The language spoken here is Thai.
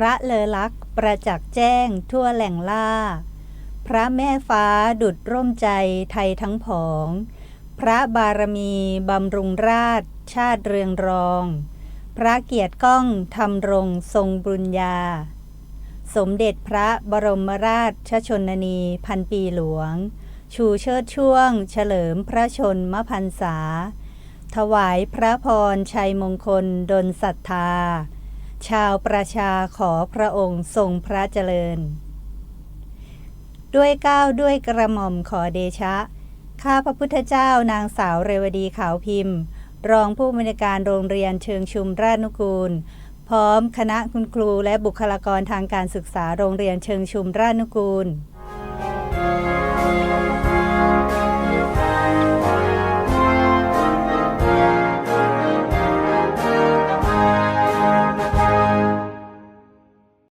พระเลอลักษ์ประจักษ์แจ้งทั่วแหล่งล่า พระแม่ฟ้าดุดร่มใจไทยทั้งผอง พระบารมีบำรุงราช ชาติเรืองรอง พระเกียรติก้องทำรงทรงบุญญา สมเด็จพระบรมราชชนนีพันปีหลวง ชูเชิดช่วง เฉลิมพระชนมพรรษา ถวายพระพรชัยมงคลดลศรัทธา ชาวประชาขอพระองค์ทรงพระเจริญ ด้วยก้าวด้วยกระหม่อมขอเดชะ ข้าพระพุทธเจ้านางสาวเรวดีขาวพิมพ์ รองผู้บริการโรงเรียนเชิงชุมราชนุกูล พร้อมคณะคุณครูและบุคลากรทางการศึกษาโรงเรียนเชิงชุมราชนุกูล